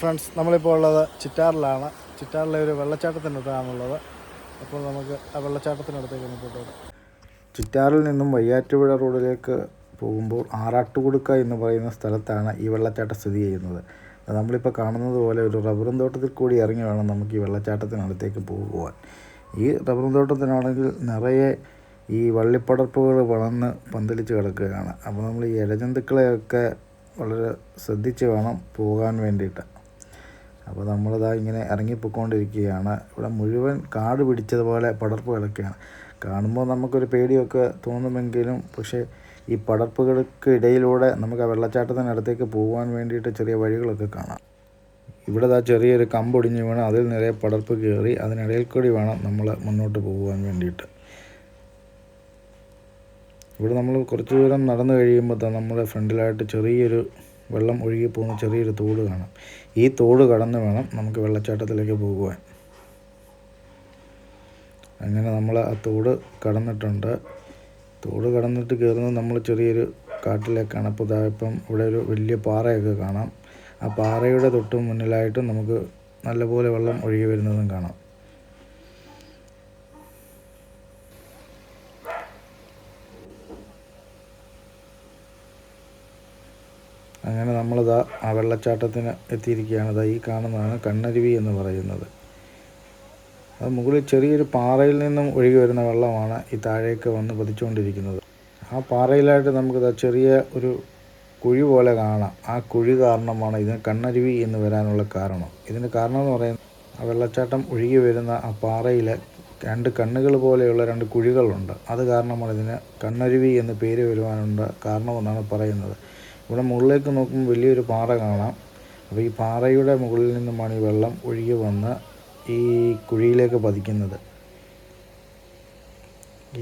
Friends നമ്മളിപ്പോൾ ഉള്ളത് ചിറ്റാറിലാണ്. ചിറ്റാറിലെ ഒരു വെള്ളച്ചാട്ടത്തിനടുത്താണുള്ളത്. അപ്പോൾ നമുക്ക് ആ വെള്ളച്ചാട്ടത്തിനടുത്തേക്ക് ഒന്ന് പോയിട്ട് ചിറ്റാറിൽ നിന്നും വയ്യാറ്റുപുഴ റോഡിലേക്ക് പോകുമ്പോൾ ആറാട്ടുകുടുക്ക എന്ന് പറയുന്ന സ്ഥലത്താണ് ഈ വെള്ളച്ചാട്ടം സ്ഥിതി ചെയ്യുന്നത്. നമ്മളിപ്പോൾ കാണുന്നത് പോലെ ഒരു റബ്ബറും തോട്ടത്തിൽ കൂടി ഇറങ്ങി വേണം നമുക്ക് ഈ വെള്ളച്ചാട്ടത്തിനടുത്തേക്ക് പോകുവാൻ. ഈ റബ്ബറും തോട്ടത്തിനാണെങ്കിൽ നിറയെ ഈ വള്ളിപ്പടർപ്പുകൾ വളർന്ന് പന്തലിച്ച് കിടക്കുകയാണ്. അപ്പോൾ നമ്മൾ ഈ ഇഴജന്തുക്കളെയൊക്കെ വളരെ ശ്രദ്ധിച്ച് വേണം പോകാൻ വേണ്ടിയിട്ട്. അപ്പോൾ നമ്മളിതാ ഇങ്ങനെ ഇറങ്ങിപ്പോയിക്കൊണ്ടിരിക്കുകയാണ്. ഇവിടെ മുഴുവൻ കാട് പിടിച്ചതുപോലെ പടർപ്പ് കിടക്കുകയാണ്. കാണുമ്പോൾ നമുക്കൊരു പേടിയൊക്കെ തോന്നുമെങ്കിലും പക്ഷേ ഈ പടർപ്പുകൾക്ക് ഇടയിലൂടെ നമുക്ക് ആ വെള്ളച്ചാട്ടത്തിനടുത്തേക്ക് പോകാൻ വേണ്ടിയിട്ട് ചെറിയ വഴികളൊക്കെ കാണാം. ഇവിടെ ആ ചെറിയൊരു കമ്പൊടിഞ്ഞ് വീണ് അതിൽ നിറയെ പടർപ്പ് കയറി അതിനിടയിൽ കൂടി വേണം നമ്മൾ മുന്നോട്ട് പോകുവാൻ വേണ്ടിയിട്ട്. ഇവിടെ നമ്മൾ കുറച്ച് ദൂരം നടന്നു കഴിയുമ്പോൾ തന്നെ നമ്മുടെ ഫ്രണ്ടിലായിട്ട് ചെറിയൊരു വെള്ളം ഒഴുകി പോകുന്ന ചെറിയൊരു തോട് കാണാം. ഈ തോട് കടന്ന് വേണം നമുക്ക് വെള്ളച്ചാട്ടത്തിലേക്ക് പോകുവാൻ. അങ്ങനെ നമ്മൾ ആ തോട് കടന്നിട്ടുണ്ട്. തോട് കടന്നിട്ട് കയറുന്നത് നമ്മൾ ചെറിയൊരു കാട്ടിലേക്കാണ് അപ്പോൾ ഇതാ ഇപ്പം ഇവിടെ ഒരു വലിയ പാറയൊക്കെ കാണാം. ആ പാറയുടെ തൊട്ട് മുന്നിലായിട്ട് നമുക്ക് നല്ലപോലെ വെള്ളം ഒഴുകി വരുന്നതും കാണാം. അങ്ങനെ നമ്മളിതാ ആ വെള്ളച്ചാട്ടത്തിന് എത്തിയിരിക്കുകയാണ്. ഇതാ ഈ കാണുന്നതാണ് കണ്ണരുവി എന്ന് പറയുന്നത്. അത് മുകളിൽ ചെറിയൊരു പാറയിൽ നിന്നും ഒഴുകി വരുന്ന വെള്ളമാണ് ഈ താഴേക്ക് വന്ന് പതിച്ചുകൊണ്ടിരിക്കുന്നത്. ആ പാറയിലായിട്ട് നമുക്കിതാ ചെറിയ ഒരു കുഴി പോലെ കാണാം. ആ കുഴി കാരണമാണ് ഇതിന് കണ്ണരുവി എന്ന് വരാനുള്ള കാരണം. ഇതിന് കാരണം എന്ന് പറയുന്നത് ആ വെള്ളച്ചാട്ടം ഒഴുകി വരുന്ന ആ പാറയിൽ രണ്ട് കണ്ണുകൾ പോലെയുള്ള രണ്ട് കുഴികളുണ്ട്. അത് കാരണമാണ് ഇതിന് കണ്ണരുവി എന്ന് പേര് വരുവാനുണ്ട് കാരണമെന്നാണ് പറയുന്നത്. ഇവിടെ മുകളിലേക്ക് നോക്കുമ്പോൾ വലിയൊരു പാറ കാണാം. അപ്പോൾ ഈ പാറയുടെ മുകളിൽ നിന്നുമാണ് ഈ വെള്ളം ഒഴുകി വന്ന് ഈ കുഴിയിലേക്ക് പതിക്കുന്നത്.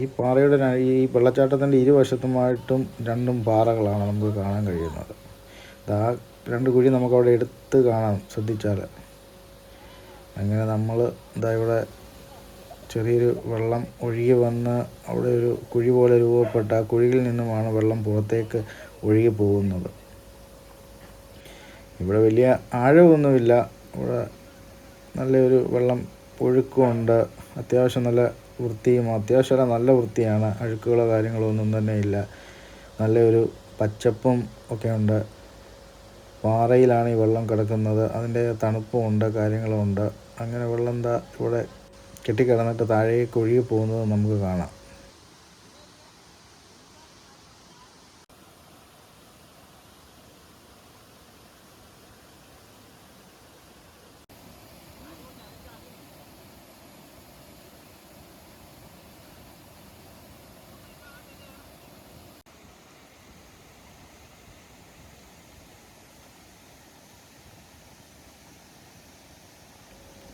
ഈ പാറയുടെ ഈ വെള്ളച്ചാട്ടത്തിന്റെ ഇരുവശത്തുമായിട്ടും രണ്ടും പാറകളാണ് നമുക്ക് കാണാൻ കഴിയുന്നത്. ആ രണ്ട് കുഴി നമുക്കവിടെ എടുത്ത് കാണാം ശ്രദ്ധിച്ചാൽ അങ്ങനെ നമ്മൾ ഇതാ ഇവിടെ ചെറിയൊരു വെള്ളം ഒഴുകി വന്ന് അവിടെ ഒരു കുഴി പോലെ രൂപപ്പെട്ട ആ കുഴിയിൽ നിന്നുമാണ് വെള്ളം പുറത്തേക്ക് ഒഴുകി പോകുന്നത്. ഇവിടെ വലിയ ആഴമൊന്നുമില്ല. ഇവിടെ നല്ലൊരു വെള്ളം ഒഴുക്കുമുണ്ട് അത്യാവശ്യം നല്ല വൃത്തിയും അത്യാവശ്യം നല്ല വൃത്തിയാണ്. അഴുക്കുകളോ കാര്യങ്ങളോ ഒന്നും തന്നെ ഇല്ല. നല്ലൊരു പച്ചപ്പും ഒക്കെ ഉണ്ട്. പാറയിലാണ് ഈ വെള്ളം കിടക്കുന്നത്. അതിന്റെ കാര്യങ്ങളും ഉണ്ട്. അങ്ങനെ വെള്ളം എന്താ ഇവിടെ കെട്ടിക്കിടന്നിട്ട് താഴേക്ക് ഒഴുകി പോകുന്നത് നമുക്ക് കാണാം.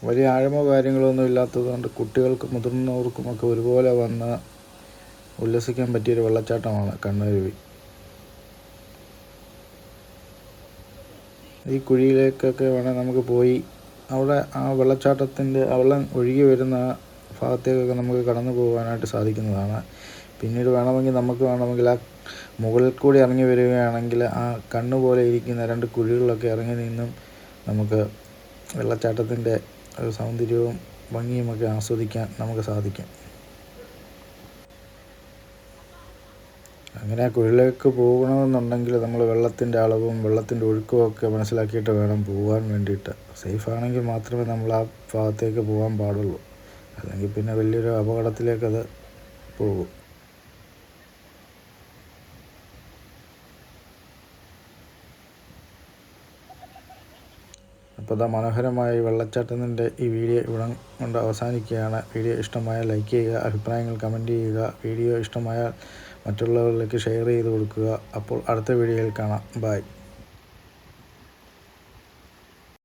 വലിയ ആഴമോ കാര്യങ്ങളോ ഒന്നും ഇല്ലാത്തതുകൊണ്ട് കുട്ടികൾക്കും മുതിർന്നവർക്കും ഒക്കെ ഒരുപോലെ വന്ന് ഉല്ലസിക്കാൻ പറ്റിയൊരു വെള്ളച്ചാട്ടമാണ് കണ്ണരുവി. ഈ കുഴിയിലേക്കൊക്കെ വേണേൽ നമുക്ക് പോയി അവിടെ ആ വെള്ളച്ചാട്ടത്തിന്റെ വെള്ളം ഒഴുകി വരുന്ന ഭാഗത്തേക്കൊക്കെ നമുക്ക് കടന്നു പോകാനായിട്ട് സാധിക്കുന്നതാണ്. പിന്നീട് വേണമെങ്കിൽ നമുക്ക് വേണമെങ്കിൽ ആ മുകളിൽ കൂടി ഇറങ്ങി വരികയാണെങ്കിൽ ആ കണ്ണ് പോലെ ഇരിക്കുന്ന രണ്ട് കുഴികളിലൊക്കെ ഇറങ്ങി നിന്നും നമുക്ക് വെള്ളച്ചാട്ടത്തിന്റെ ഒരു സൗന്ദര്യവും ഭംഗിയുമൊക്കെ ആസ്വദിക്കാൻ നമുക്ക് സാധിക്കും. അങ്ങനെ കുഴലേക്ക് പോകണമെന്നുണ്ടെങ്കിൽ നമ്മൾ വെള്ളത്തിന്റെ അളവും വെള്ളത്തിന്റെ ഒഴുക്കും ഒക്കെ മനസ്സിലാക്കിയിട്ട് വേണം പോകാൻ വേണ്ടിയിട്ട്. സേഫ് ആണെങ്കിൽ മാത്രമേ നമ്മൾ ആ ഭാഗത്തേക്ക് പോകാൻ പാടുള്ളൂ. അല്ലെങ്കിൽ പിന്നെ വലിയൊരു അപകടത്തിലേക്കത് പോകും. അപ്പോൾ ഇതാ മനോഹരമായ വെള്ളച്ചാട്ടത്തിന്റെ ഈ വീഡിയോ ഇവിടെ കൊണ്ട് അവസാനിക്കുകയാണ്. വീഡിയോ ഇഷ്ടമായ ലൈക്ക് ചെയ്യുക അഭിപ്രായങ്ങൾ കമന്റ് ചെയ്യുക വീഡിയോ ഇഷ്ടമായാൽ മറ്റുള്ളവരിലേക്ക് ഷെയർ ചെയ്ത് കൊടുക്കുക. അപ്പോൾ അടുത്ത വീഡിയോയിൽ കാണാം. ബൈ.